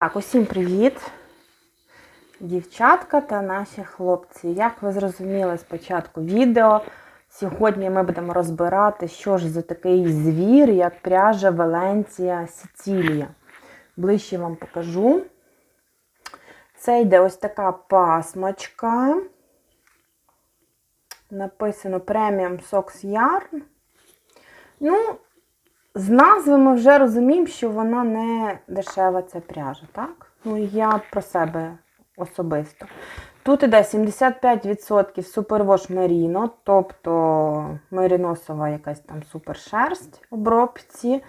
Так, усім привіт, дівчатка та наші хлопці. Як ви зрозуміли з початку відео, сьогодні ми будемо розбирати, що ж за такий звір, як пряжа Валенція Сицилія. Ближче вам покажу. Це йде ось така пасмочка. Написано Premium Socks Yarn. Ну, з назви ми вже розуміємо, що вона не дешева ця пряжа, так? Ну, я про себе особисто. Тут іде 75% супервош меріно, тобто меріносова якась там супершерсть обробці.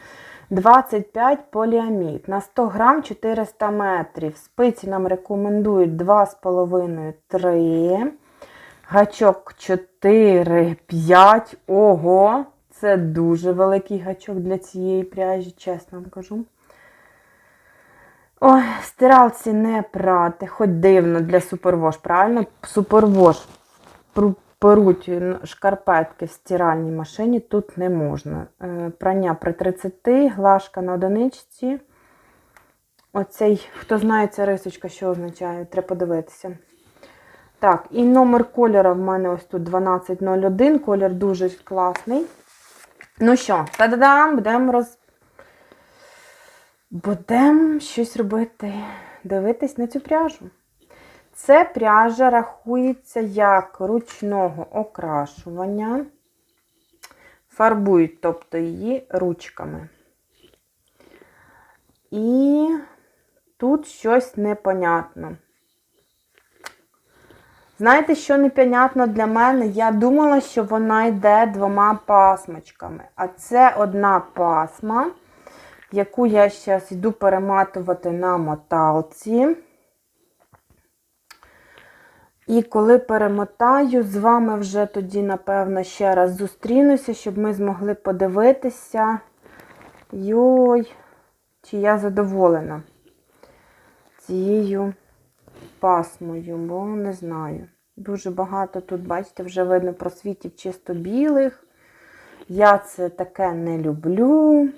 25 поліамід. На 100 грам 400 метрів. Спиці нам рекомендують 2,5-3. Гачок 4-5. Ого! Це дуже великий гачок для цієї пряжі, чесно вам кажу. Ой, стиралці не прати, хоч дивно для супервош, правильно? Супервош перуть шкарпетки в стиральній машині тут не можна. Е, Прання при 30, глажка на одиничці. Оцей, хто знає ця рисочка, що означає, треба подивитися. Так, і номер кольора в мене ось тут 1201. Колір дуже класний. Ну що, та-да-дам, будемо роз... Будемо щось робити, дивитись на цю пряжу. Це пряжа рахується як ручного окрашування. Фарбують, тобто її ручками. І тут щось непонятно. Знаєте, що непонятно для мене? Я думала, що вона йде двома пасмочками. А це одна пасма, яку я зараз йду перематувати на моталці. І коли перемотаю, з вами вже тоді, напевно, ще раз зустрінуся, щоб ми змогли подивитися. Йой, чи я задоволена цією пасмою, бо не знаю. Дуже багато тут, бачите, вже видно просвітів чисто білих. Я це таке не люблю.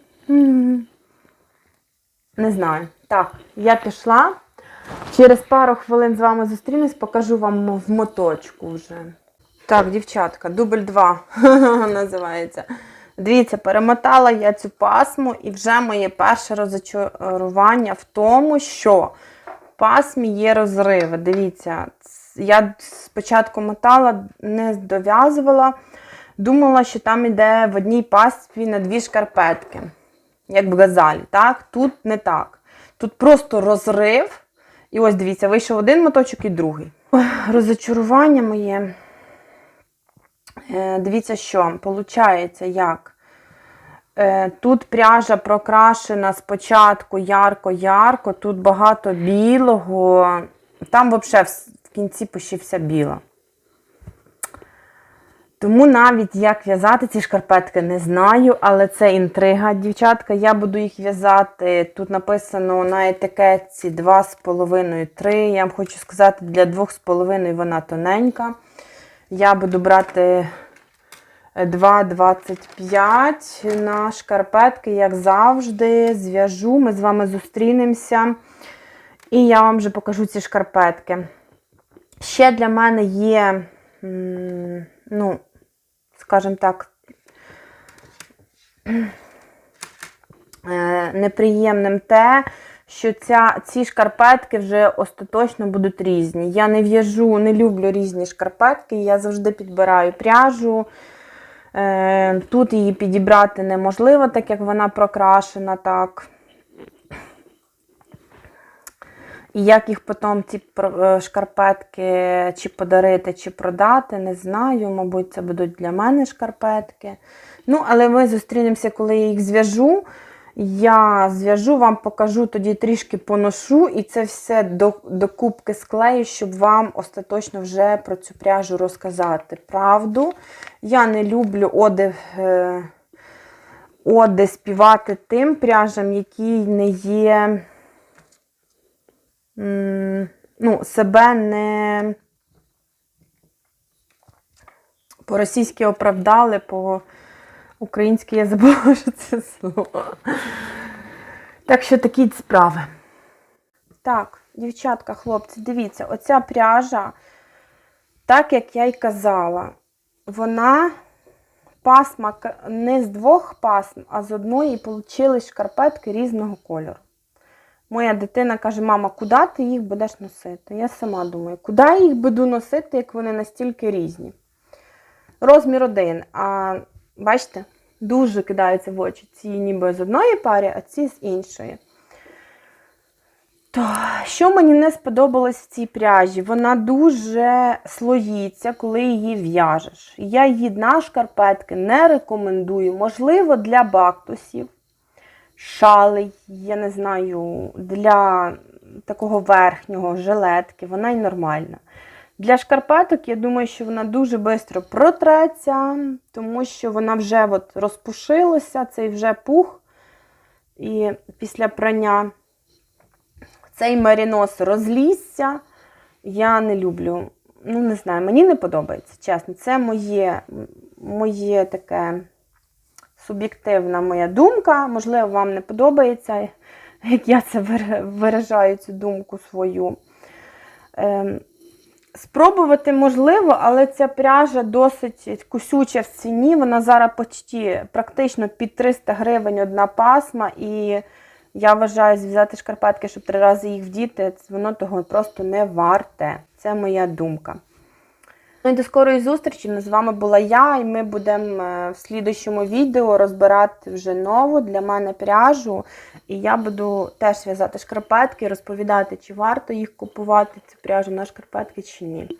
Не знаю. Так, я пішла. Через пару хвилин з вами зустрінусь, покажу вам в моточку вже. Так, дівчатка, дубль 2 називається. Дивіться, перемотала я цю пасму, і вже моє перше розочарування в тому, що пасмі є розриви. Дивіться, я спочатку мотала, не дов'язувала, думала, що там йде в одній пасмі на дві шкарпетки, як в газалі. Так? Тут не так. Тут просто розрив. І ось дивіться, вийшов один моточок і другий. Розочарування моє. Е, Дивіться, що виходить, як. Е, Тут пряжа прокрашена спочатку ярко-ярко, тут багато білого. Там взагалі в кінці почти вся біла. Тому навіть як в'язати ці шкарпетки не знаю, але це інтрига, дівчатка. Я буду їх в'язати. Тут написано на етикетці 2,5-3. Я вам хочу сказати, для 2,5 вона тоненька. Я буду брати 2,25 на шкарпетки, як завжди. Зв'яжу, ми з вами зустрінемося. І я вам вже покажу ці шкарпетки. Ще для мене є, ну, скажімо так, е, неприємним те, що ця, ці шкарпетки вже остаточно будуть різні. Я не в'яжу, не люблю різні шкарпетки, я завжди підбираю пряжу. Е, Тут її підібрати неможливо, так як вона прокрашена так. І як їх потім ці е, шкарпетки чи подарити, чи продати, не знаю. Мабуть, це будуть для мене шкарпетки. Ну, але ми зустрінемося, коли я їх зв'яжу. Я зв'яжу, вам покажу, тоді трішки поношу, і це все до, до кубки склею, щоб вам остаточно вже про цю пряжу розказати. Правду. Я не люблю оди, е, оди співати тим пряжам, які не є ну, себе не по-російськи оправдали, по-українськи я забула, що це слово. Так що такі справи. Так, дівчатка, хлопці, дивіться, оця пряжа, так як я й казала, вона пасма не з двох пасм, а з одної, получились шкарпетки різного кольору. Моя дитина каже: мама, куди ти їх будеш носити? Я сама думаю, куди я їх буду носити, як вони настільки різні. Розмір один. А бачите, дуже кидаються в очі. Ці ніби з одної пари, а ці з іншої. То, що мені не сподобалось в цій пряжі? Вона дуже слоїться, коли її в'яжеш. Я її на шкарпетки не рекомендую. Можливо, для бактусів, шалей, я не знаю, для такого верхнього жилетки, вона й нормальна. Для шкарпеток, я думаю, що вона дуже швидко протреться, тому що вона вже от розпушилася, цей вже пух. І після прання цей марінос розлізся. Я не люблю. Ну, не знаю, мені не подобається, чесно. Це моє, моє таке суб'єктивна моя думка. Можливо, вам не подобається, як я це виражаю цю думку свою. Спробувати можливо, але ця пряжа досить кусюча в ціні. Вона зараз почти практично під 300 гривень одна пасма. І я вважаю, взяти шкарпетки, щоб три рази їх вдіти, воно того просто не варте. Це моя думка. Ну і до скорої зустрічі. З вами була я, і ми будемо е, в слідущому відео розбирати вже нову для мене пряжу. І я буду теж в'язати шкарпетки, розповідати, чи варто їх купувати, цю пряжу на шкарпетки, чи ні.